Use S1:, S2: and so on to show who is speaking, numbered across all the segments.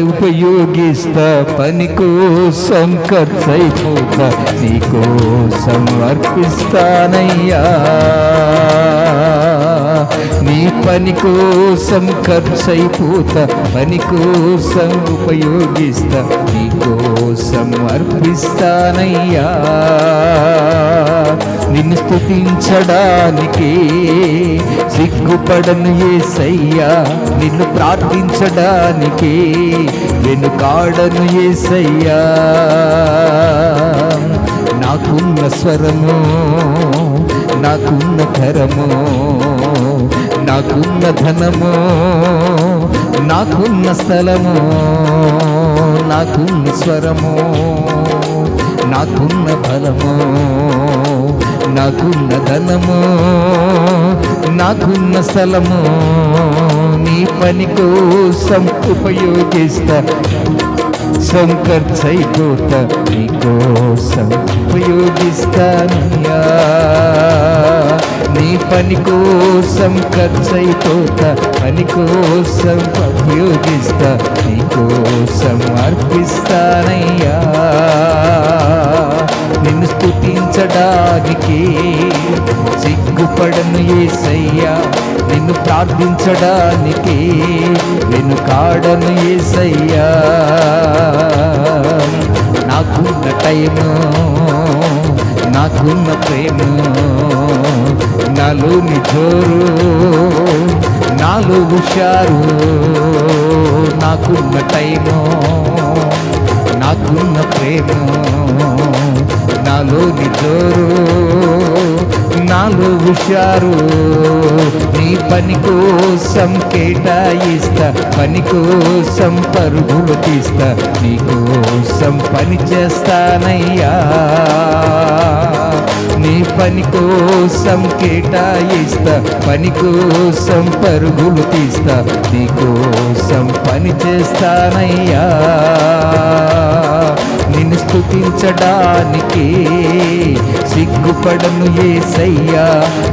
S1: ఉపయోగిస్తా పని కోసం ఖర్చయిపోతా నీకోసం అర్పిస్తానయ్యా. నీ పని కోసం ఖర్చయిపోతా పని కోసం ఉపయోగిస్తా నీ కోసం అర్పిస్తానయ్యా. నిన్ను స్థుతించడానికే సిగ్గుపడను ఏసయ్యా. నిన్ను ప్రార్థించడానికి వెనుకాడను ఏసయ్యా. నాకున్న స్వరము నాకున్న కరము నాకున్న ధనము నాకున్న స్థలము నాకున్న స్వరము నాకున్న బలము నాకున్న ధనము నాకున్న స్థలము నీ పని కోసం ఉపయోగిస్తా సంకర్చైపోతా నీ కోసం ఉపయోగిస్తానయ్యా. నీ పని కోసం ఖర్చయిపోతా పని కోసం ఉపయోగిస్తా నీ కోసం అర్పిస్తానయ్యా. నిన్ను స్థుతించడానికి సిగ్గుపడను ఏసయ్యా. నిన్ను ప్రార్థించడానికి వెనుకాడను ఏసయ్యా. నాకున్న టైము నాకున్న ప్రేమ నాలోని జోరు నాలో హుషారు నాకున్న టైము నాకున్న ప్రేమ నాలోని జోరు నాలో హుషారు నీ పని కోసం కేటాయిస్తా పని కోసం పరుగులు తీస్తా నీ కోసం పని చేస్తానయ్యా. పని కోసం కేటాయిస్తా పని కోసం పరుగులు తీస్తా నీ కోసం పని చేస్తానయ్యా. నిన్ను స్థుతించడానికి సిగ్గుపడను ఏసయ్యా.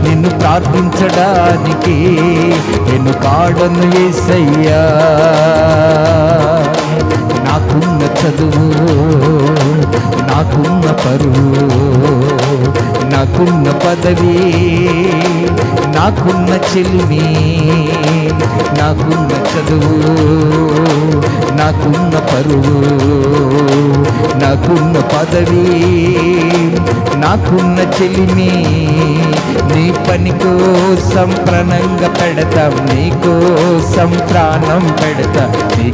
S1: నిన్ను ప్రార్థించడానికి నిన్ను కాడను ఏసయ్యా. నాకున్న చదువు నాకున్న పరువు నాకున్న పదవి నాకున్న చెల్మి నాకున్న చదువు నాకున్న పరువు నాకున్న పదవి నాకున్న చెలిమి నీ పని కోసం ప్రణంగా పెడతాం నీ కోసం ప్రాణం పెడతా నీ